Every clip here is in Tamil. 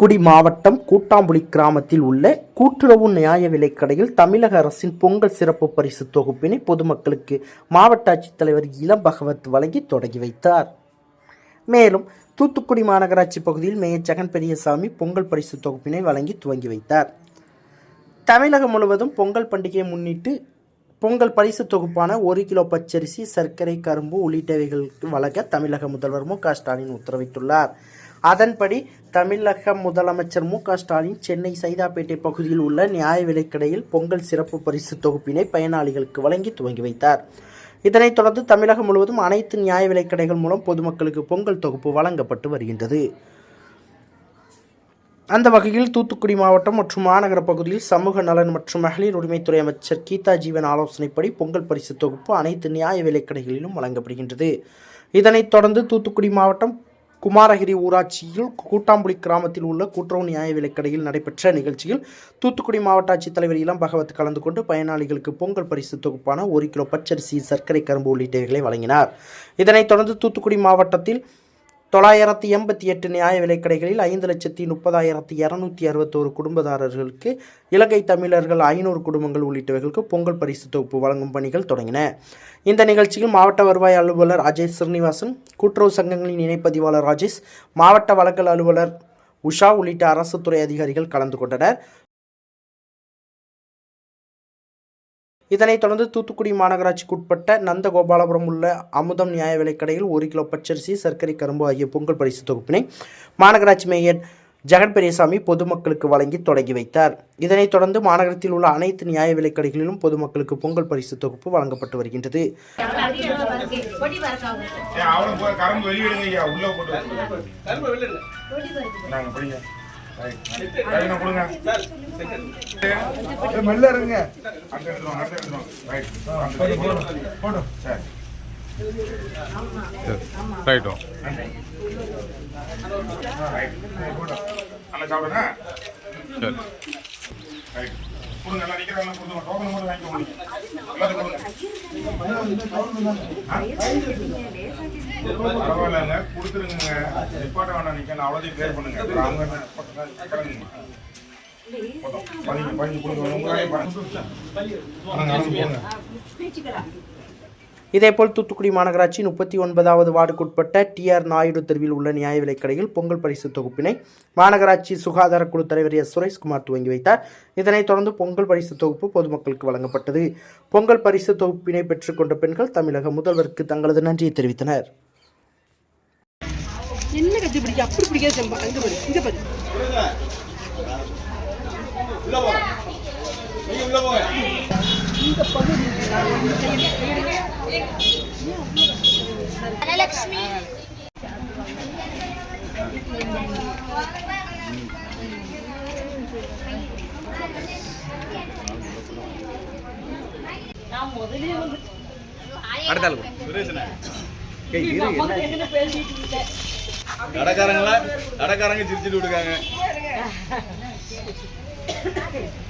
தூத்துக்குடி மாவட்டம் கூட்டாம்புலி கிராமத்தில் உள்ள கூட்டுறவு நியாய விலைக் கடையில் தமிழக அரசின் பொங்கல் சிறப்பு பரிசு தொகுப்பினை பொதுமக்களுக்கு மாவட்ட ஆட்சித்தலைவர் இளம் பகவத் வழங்கி தொடங்கி வைத்தார். மேலும் தூத்துக்குடி மாநகராட்சி பகுதியில் மேயர் ஜெகன் பெரியசாமி பொங்கல் பரிசு தொகுப்பினை வழங்கி துவங்கி வைத்தார். தமிழகம் முழுவதும் பொங்கல் பண்டிகையை முன்னிட்டு பொங்கல் பரிசு தொகுப்பான ஒரு கிலோ பச்சரிசி சர்க்கரை கரும்பு உள்ளிட்டவைகளுக்கு வழங்க தமிழக முதல்வர் மு க ஸ்டாலின் உத்தரவிட்டுள்ளார். அதன்படி தமிழக முதலமைச்சர் மு க ஸ்டாலின் சென்னை சைதாப்பேட்டை பகுதியில் உள்ள நியாய விலைக்கடையில் பொங்கல் சிறப்பு பரிசு தொகுப்பினை பயனாளிகளுக்கு வழங்கி துவங்கி வைத்தார். இதனைத் தொடர்ந்து தமிழகம் முழுவதும் அனைத்து நியாய விலைக்கடைகள் மூலம் பொதுமக்களுக்கு பொங்கல் தொகுப்பு வழங்கப்பட்டு வருகின்றது. அந்த வகையில் தூத்துக்குடி மாவட்டம் மற்றும் மாநகர பகுதியில் சமூக நலன் மற்றும் மகளிர் உரிமைத்துறை அமைச்சர் கீதா ஜீவன் ஆலோசனைப்படி பொங்கல் பரிசு தொகுப்பு அனைத்து நியாய விலைக்கடைகளிலும் வழங்கப்படுகின்றது. இதனைத் தொடர்ந்து தூத்துக்குடி மாவட்டம் குமாரகிரி ஊராட்சியில் கூட்டாம்புலி கிராமத்தில் உள்ள கூட்டுறவு நியாய விலைக்கடையில் நடைபெற்ற நிகழ்ச்சியில் தூத்துக்குடி மாவட்ட ஆட்சித்தலைவர் இளம் பகவத் கலந்து கொண்டு பயனாளிகளுக்கு பொங்கல் பரிசு தொகுப்பான ஒரு கிலோ பச்சரிசி சர்க்கரை கரும்பு உள்ளிட்டவைகளை வழங்கினார். இதனைத் தொடர்ந்து தூத்துக்குடி மாவட்டத்தில் தொள்ளாயிரத்தி எண்பத்தி எட்டு நியாய விலைக்கடைகளில் ஐந்து லட்சத்தி முப்பதாயிரத்தி இரநூத்தி அறுபத்தோரு குடும்பதாரர்களுக்கு இலங்கை தமிழர்கள் ஐநூறு குடும்பங்கள் உள்ளிட்டவர்களுக்கு பொங்கல் பரிசு தொகுப்பு வழங்கும் பணிகள் தொடங்கின. இந்த நிகழ்ச்சியில் மாவட்ட வருவாய் அலுவலர் அஜய் ஸ்ரீனிவாசன் கூட்டுறவு சங்கங்களின் இணைப்பதிவாளர் ராஜேஷ் மாவட்ட வழக்கல் அலுவலர் உஷா உள்ளிட்ட அரசு துறை அதிகாரிகள் கலந்து கொண்டனர். இதனைத் தொடர்ந்து தூத்துக்குடி மாநகராட்சிக்குட்பட்ட நந்தகோபாலபுரம் உள்ள அமுதம் நியாய விலைக்கடையில் ஒரு கிலோ பச்சரிசி சர்க்கரை கரும்பு ஆகிய பொங்கல் பரிசு தொகுப்பினை மாநகராட்சி மேயர் ஜெகன் பெரியசாமி பொதுமக்களுக்கு வழங்கி தொடங்கி வைத்தார். இதனைத் தொடர்ந்து மாநகரத்தில் உள்ள அனைத்து நியாய விலைக்கடைகளிலும் பொதுமக்களுக்கு பொங்கல் பரிசு தொகுப்பு வழங்கப்பட்டு வருகின்றது. வெளியிடுங்க கொடுங்க மெல்ல இருங்க அந்த சரி. ரைட்டோ நல்லா சாப்பிடுங்க சரி ரைட் கொடுங்க எல்லாம் நிக்கிறவங்க கொடுங்க டோக்கன் மட்டும் வாங்கிக்கோங்க எல்லாத்தையும் கொடுங்க. கொடுத்துருங்க. நிப்பாட்ட வேண்டாம் நிக்க நான் அவ்வளோதையும் கிளியர் பண்ணுங்க. அப்புறம் அவங்க கிளம்புங்க. போதும். கொடுங்க பாருங்க. வாங்க, நடந்து போங்க இதேபோல் தூத்துக்குடி மாநகராட்சி முப்பத்தி ஒன்பதாவது வார்டுக்குட்பட்ட டிஆர் நாயுடு தெருவில் உள்ள நியாய விலைக்கடையில் பொங்கல் பரிசு தொகுப்பினை மாநகராட்சி சுகாதார குழு தலைவர் எஸ் சுரேஷ்குமார் துவங்கி வைத்தார். இதனைத் தொடர்ந்து பொங்கல் பரிசு தொகுப்பு பொதுமக்களுக்கு வழங்கப்பட்டது. பொங்கல் பரிசு தொகுப்பினை பெற்றுக்கொண்ட பெண்கள் தமிழக முதல்வருக்கு தங்களது நன்றியை தெரிவித்தனர். என்ன கட்டி பிடிக்க? அப்படி பிடிக்காது செம்பா. அங்க பாரு இங்க பாரு. கடைக்காரங்க சிரிச்சிட்டு விடுக்காங்க பண்பட்டு எடுக்கம்மா இது இங்க வா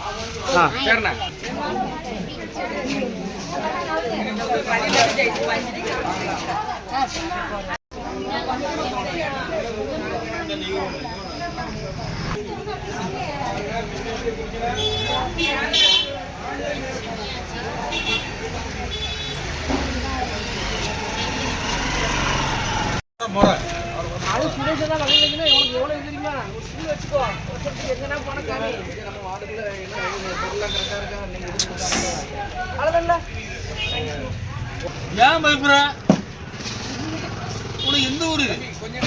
பதினஞ்சு அதான் அங்க அது சுரேஷ் தான் வழி வைக்கணும் உனக்கு தெரியுமா? ஒரு வச்சுக்கோ. வருஷத்துக்கு எங்கன்னா போன காமி நம்ம வார்டுக்குள்ள என்ன பொருளாக கரெக்டாக இருக்கா நீங்க இது கொடுத்தாங்க அவ்வளோதான்ல ஏன் பயப்புற? உனக்கு எந்த ஊரு கொஞ்சம்